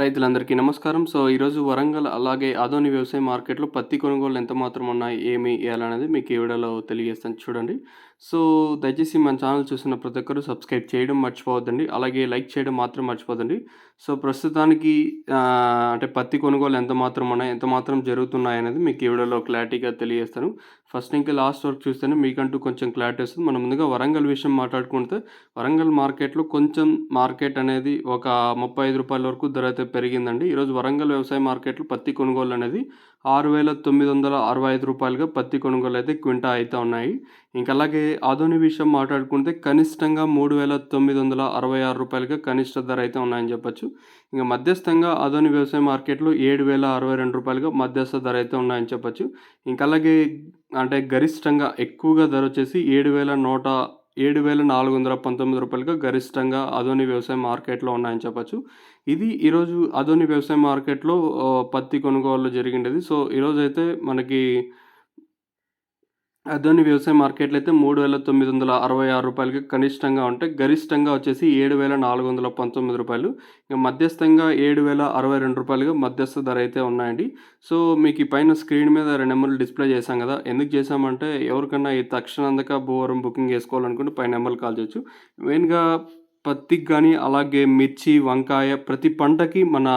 రైతులందరికీ నమస్కారం. సో ఈరోజు వరంగల్ అలాగే ఆదోని వ్యవసాయ మార్కెట్లో పత్తి కొనుగోలు ఎంత మాత్రం ఉన్నాయి ఏమి ఇవ్వాలనేది మీకు ఈ వీడియోలో తెలియజేస్తాను చూడండి. సో దయచేసి మన ఛానల్ చూసిన ప్రతి ఒక్కరు సబ్స్క్రైబ్ చేయడం మర్చిపోవద్దండి. అలాగే లైక్ చేయడం మాత్రం మర్చిపోదండి సో ప్రస్తుతానికి అంటే పత్తి కొనుగోలు ఎంత మాత్రం ఉన్నాయి ఎంత మాత్రం జరుగుతున్నాయి అనేది మీకు ఈ వీడియోలో క్లారిటీగా తెలియజేస్తాను. ఫస్ట్ ఇంకా లాస్ట్ వరకు చూస్తేనే మీకంటూ కొంచెం క్లారిటీ వస్తుంది. మనం ముందుగా వరంగల్ విషయం మాట్లాడుకుంటే వరంగల్ మార్కెట్లో కొంచెం మార్కెట్ అనేది ఒక ముప్పై ఐదు రూపాయల వరకు ధర అయితే పెరిగిందండి. ఈరోజు వరంగల్ వ్యవసాయ మార్కెట్లో పత్తి కొనుగోలు అనేది ఆరు వేల తొమ్మిది వందల అరవై ఐదు రూపాయలుగా పత్తి కొనుగోలు అయితే క్వింటా అయితే ఉన్నాయి. ఇంకా అలాగే ఆధునిక విషయం మాట్లాడుకుంటే కనిష్టంగా మూడు వేల తొమ్మిది వందల అరవై ఆరు రూపాయలుగా కనిష్ట ధర అయితే ఉన్నాయని చెప్పొచ్చు. ఇంకా మధ్యస్థంగా ఆధునిక వ్యవసాయ మార్కెట్లో ఏడు వేల అరవై రెండు రూపాయలుగా మధ్యస్థ ధర అయితే ఉన్నాయని చెప్పొచ్చు. ఇంకా అలాగే అంటే గరిష్టంగా ఎక్కువగా ధర వచ్చేసి ఏడు వేల నూట ఏడు వేల నాలుగు వందల పంతొమ్మిది రూపాయలుగా గరిష్టంగా అదోని వ్యవసాయ మార్కెట్లో ఉన్నాయని చెప్పచ్చు. ఇది ఈరోజు అదోని వ్యవసాయ మార్కెట్లో పత్తి కొనుగోలు జరిగినది సో ఈరోజు అయితే మనకి అదోని వ్యవసాయ మార్కెట్లో అయితే మూడు వేల తొమ్మిది వందల అరవై ఆరు రూపాయలకి కనిష్టంగా ఉంటే గరిష్టంగా వచ్చేసి ఏడు వేల నాలుగు వందల పంతొమ్మిది రూపాయలు. ఇంకా మధ్యస్థంగా ఏడు వేల అరవై రెండు రూపాయలుగా మధ్యస్థ ధర అయితే ఉన్నాయండి. సో మీకు ఈ పైన స్క్రీన్ మీద రెండు నెంబర్లు డిస్ప్లే చేశాం కదా ఎందుకు చేశామంటే ఎవరికన్నా ఈ తక్షణందక భూవరం బుకింగ్ చేసుకోవాలనుకుంటే పై నెంబర్లు కాల్ చేయొచ్చు. మెయిన్గా పత్తికి కానీ అలాగే మిర్చి వంకాయ ప్రతి పంటకి మన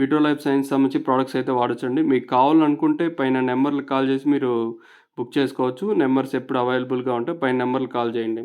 విటో లైఫ్ సైన్స్ సంబంధించి ప్రోడక్ట్స్ అయితే వాడచ్చండి. మీకు కావాలనుకుంటే పైన నెంబర్లు కాల్ చేసి మీరు బుక్ చేసుకోవచ్చు. నెంబర్స్ ఎప్పుడు అవైలబుల్గా ఉంటే పైన నెంబర్లు కాల్ చేయండి.